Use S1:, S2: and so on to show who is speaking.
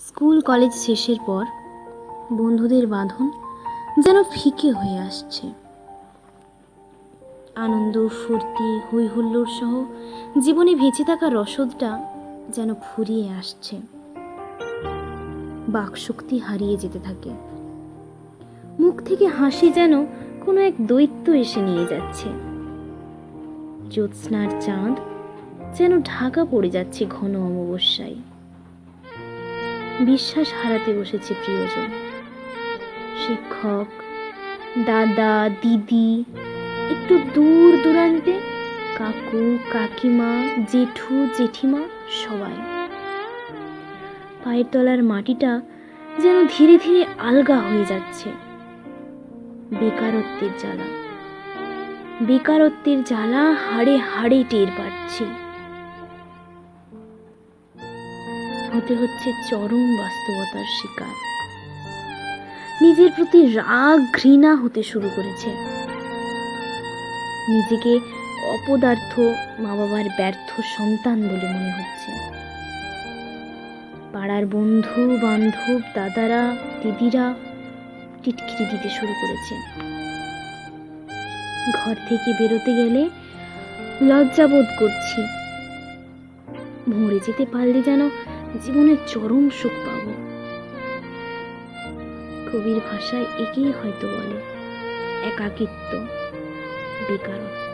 S1: School college শেষের পর বন্ধুদের বাঁধন যেন ফিকে হয়ে আসছে। আনন্দ, ফুর্তি হই হুল্লোড় সহ জীবনে ভেঁচে থাকা রসদটা যেন ফুরিয়ে আসছে। বাকশক্তি হারিয়ে যেতে থাকে। মুখ থেকে হাসি যেন কোনো এক দৈত্য এসে নিয়ে যাচ্ছে। জ্যোৎস্নার চাঁদ যেন ঢাকা পড়ে যাচ্ছে ঘন অমাবস্যায়। বিশ্বাস হারাতে বসেছে প্রিয়জন। শিক্ষক, দাদা, দিদি, একটু দূর দূরান্তে কাকু, কাকিমা, জেঠু, জেঠিমা, সবাই। পায়ের তলার মাটিটা যেন ধীরে ধীরে আলগা হয়ে যাচ্ছে। বেকারত্বের জ্বালা। বেকারত্বের জ্বালা হাড়ে হাড়ে টের পাচ্ছি। হতে হচ্ছে চরম বাস্তবতার শিকার। নিজের প্রতি রাগ, ঘৃণা হতে শুরু করেছে। নিজেকে অপদার্থ মা বাবার ব্যর্থ সন্তান বলে মনে হচ্ছে। পাড়ার বন্ধু, বান্ধব, দাদারা, দিদিরা টিটকিরি দিতে শুরু করেছে। ঘর থেকে বেরোতে গেলে লজ্জাবোধ করছি। মরে যেতে পারলে যেন জীবনের চরম সুখ পাব। কবির ভাষায় একেই হয়তো বলে একাকিত্ব বেকারত্ব।